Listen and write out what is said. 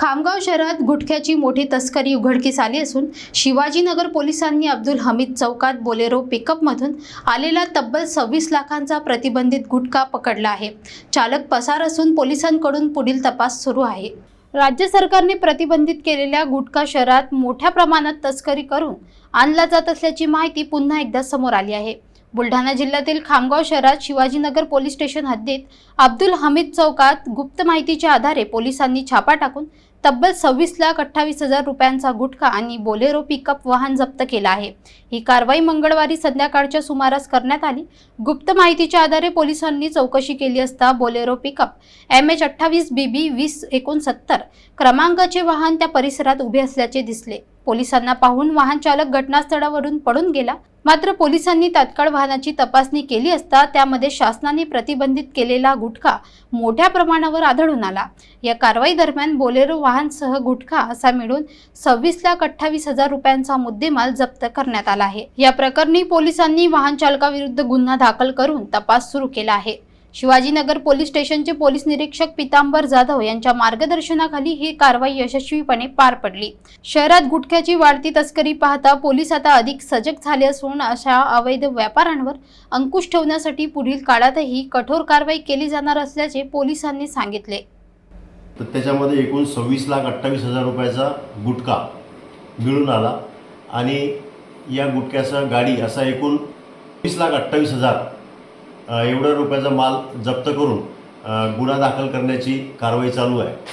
खामगाव शहरात गुटख्याची मोठी तस्करी उघडकीस आली असून शिवाजीनगर पोलिसांनी अब्दुल हमीद चौकात बोलेरो पिकअपमधून आलेला तब्बल सव्वीस लाखांचा प्रतिबंधित गुटखा पकडला आहे. चालक पसार असून पोलिसांकडून पुढील तपास सुरू आहे. राज्य सरकारने प्रतिबंधित केलेल्या गुटखा शहरात मोठ्या प्रमाणात तस्करी करून आणला जात असल्याची माहिती पुन्हा एकदा समोर आली आहे. बुलढाणा जिल्ह्यातील खामगाव शहरात शिवाजीनगर पोलीस स्टेशन हद्दीत अब्दुल हमीद चौकात गुप्त माहितीच्या आधारे पोलिसांनी छापा टाकून तब्बल सव्वीस लाख अठ्ठावीस हजार रुपयांचा गुटखा आणि बोलेरो पिकअप वाहन जप्त केला आहे. ही कारवाई मंगळवारी संध्याकाळच्या सुमारास करण्यात आली. गुप्त माहितीच्या आधारे पोलिसांनी चौकशी केली असता बोलेरो पिकअप एम एच अठ्ठावीस बी बी वीस एकोणसत्तर क्रमांकाचे वाहन त्या परिसरात उभे असल्याचे दिसले. पोलिसांना पाहून वाहन चालक घटनास्थळावरून पडून गेला. मात्र पोलिसांनी तात्काळ वाहनाची तपासणी केली असता त्यामध्ये शासनाने प्रतिबंधित केलेला गुटखा मोठ्या प्रमाणावर आढळून आला. या कारवाई दरम्यान बोलेरो वाहनसह गुटखा असा मिळून सव्वीस लाख अठ्ठावीस हजार रुपयांचा मुद्देमाल जप्त करण्यात आला आहे. या प्रकरणी पोलिसांनी वाहन चालकाविरुद्ध गुन्हा दाखल करून तपास सुरू केला आहे. शिवाजीनगर पोलीस स्टेशनचे पोलीस निरीक्षक पितांबर जाधव यांच्या मार्गदर्शनाखाली ही कारवाई यशस्वीपणे पार पडली. शहरात गुटख्याची वाढती तस्करी पाहता पोलीस आता अधिक सजग झाले असून अशा अवैध व्यापाऱ्यांवर अंकुश ठेवण्यासाठी पुढील काळातही कठोर कारवाई केली जाणार असल्याचे पोलिसांनी सांगितले. तर त्याच्यामध्ये एकूण सव्वीस लाख अठ्ठावीस हजार रुपयाचा गुटखा मिळून आला आणि या गुटख्याचा गाडी असा एकूण वीस लाख अठ्ठावीस हजार एवढ्या रुपयाचा माल जप्त करून गुन्हा दाखल करण्याची कारवाई चालू आहे.